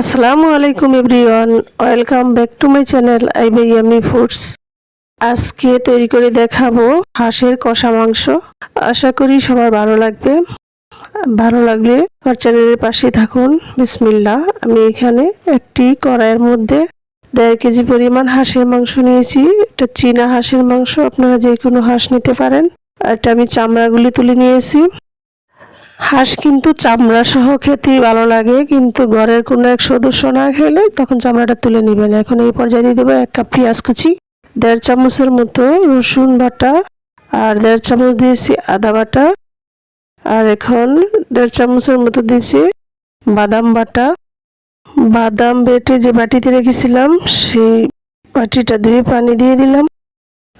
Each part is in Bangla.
আসসালামু আলাইকুম everyone, welcome back to my channel I by yummy foods. আজকে তৈরি করে দেখাবো হাঁসের কষা মাংস। আশা করি সবার ভালো লাগবে। ভালো লাগলে আমার চ্যানেলের পাশে থাকুন। বিসমিল্লা আমি এখানে একটি কড়াইয়ের মধ্যে দেড় কেজি পরিমাণ হাঁসের মাংস নিয়েছি। এটা চীনা হাঁসের মাংস, আপনারা যে কোনো হাঁস নিতে পারেন। এটা আমি চামড়াগুলি তুলে নিয়েছি। হাঁস কিন্তু চামড়া সহ খেতে ভালো লাগে, কিন্তু ঘরের কোনো এক সদস্য না খেলে তখন চামড়াটা তুলে নেবেন এখন এই পর্যায়ে দিয়ে দেবো এক কাপ পেঁয়াজ কুচি, দেড় চামচের মতো রসুন বাটা, আর দেড় চামচ দিয়েছি আদা বাটা, আর এখন দেড় চামচের মতো দিয়েছি বাদাম বাটা। বাদাম বেটে যে বাটিতে রেখেছিলাম, সেই বাটিটা ধুয়ে পানি দিয়ে দিলাম।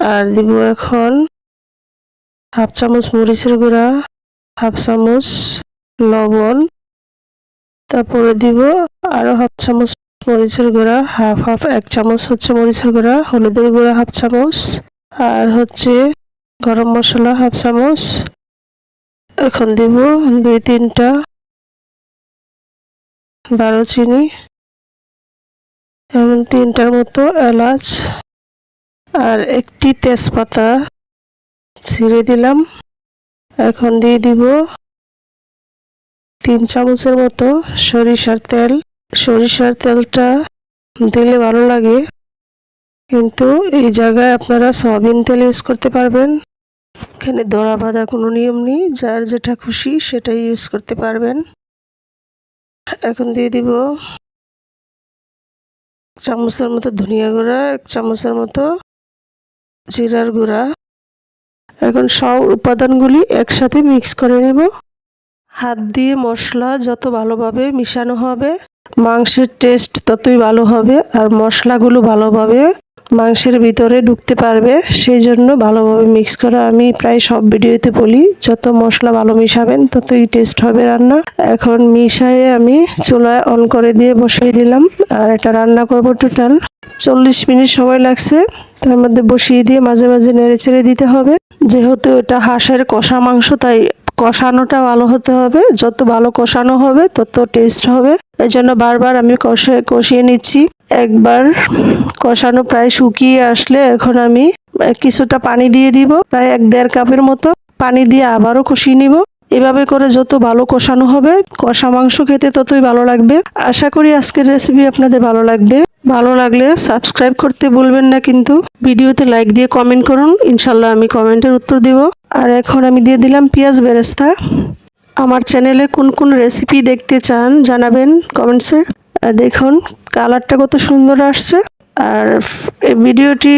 আর দিব এখন হাফ চামচ মরিচের গুঁড়া হাফ চামচ লবণ, তারপরে দিব আরও হাফ চামচ মরিচের গুঁড়া, হাফ হাফ এক চামচ হচ্ছে মরিচের গুঁড়া, হলুদের গুঁড়া হাফ চামচ, আর হচ্ছে গরম মশলা হাফ চামচ। এখন দিব দুই তিনটা দারুচিনি এবং তিনটার মতো এলাচ, আর একটি তেজপাতা ছিঁড়ে দিলাম। এখন দিয়ে দিব তিন চামচের মতো সরিষার তেল। সরিষার তেলটা দিলে ভালো লাগে। কিন্তু এই জায়গায় আপনারা সয়াবিন তেল ইউজ করতে পারবেন। এখানে দরা বাঁধা কোনো নিয়ম নেই। যার যেটা খুশি সেটাই ইউজ করতে পারবেন। এখন দিয়ে দিব চামচের মতো ধনিয়া গুঁড়া, এক চামচের মতো জিরার গুঁড়া। এখন সব উপাদানগুলি একসাথে মিক্স করে নেব। হাত দিয়ে মশলা যত ভালোভাবে মিশানো হবে, মাংসের টেস্ট ততই ভালো হবে আর মশলাগুলো ভালোভাবে মাংসের ভিতরে ঢুকতে পারবে। সেই জন্য ভালোভাবে মিক্স করা আমি প্রায় সব ভিডিওতে বলি, যত মশলা ভালো মিশাবেন ততই টেস্ট হবে রান্না। এখন মিশায়ে আমি চুলায় অন করে দিয়ে বসিয়ে দিলাম আর এটা রান্না করব টোটাল চল্লিশ মিনিট সময় লাগছে। তার মধ্যে বসিয়ে দিয়ে মাঝে মাঝে নেড়ে ছেড়ে দিতে হবে। যেহেতু এটা হাঁসের কষা মাংস, তাই কষানোটা ভালো হতে হবে। যত ভালো কষানো হবে, তত টেস্ট হবে। এই জন্য বারবার আমি কষে, কষিয়ে নিচ্ছি। একবার কষানো প্রায় শুকিয়ে আসলে এখন আমি কিছুটা পানি দিয়ে দিব, প্রায় এক দেড় কাপের মতো। পানি দিয়ে আবারও কষিয়ে নিব। এভাবে করে যত ভালো কষানো হবে, কষা মাংস খেতে ততই ভালো লাগবে। আশা করি আজকের রেসিপি আপনাদের ভালো লাগবে। ভালো লাগলে সাবস্ক্রাইব করতে ভুলবেন না কিন্তু ভিডিওতে লাইক দিয়ে কমেন্ট করুন ইনশাল্লাহ আমি কমেন্টের উত্তর দিব। আর এখন আমি দিয়ে দিলাম পেঁয়াজ বেরেস্তা। আমার চ্যানেলে কোন কোন রেসিপি দেখতে চান জানাবেন কমেন্টসে দেখুন কালারটা কত সুন্দর আসছে। আর ভিডিওটি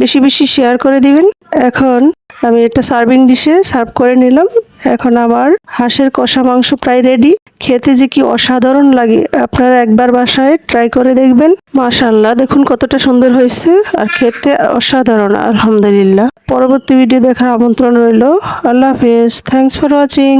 বেশি বেশি শেয়ার করে দিবেন। এখন আমি একটা সার্ভিং ডিশে সার্ভ করে নিলাম। এখন আমার হাঁসের কষা মাংস প্রায় রেডি খেতে যে কি অসাধারণ লাগে, আপনারা একবার বাসায় ট্রাই করে দেখবেন। মাশাল্লাহ দেখুন কতটা সুন্দর হয়েছে। আর খেতে অসাধারণ, আলহামদুলিল্লাহ। পরবর্তী ভিডিও দেখার আমন্ত্রণ রইল। আল্লাহ হাফিজ থ্যাংকস ফর ওয়াচিং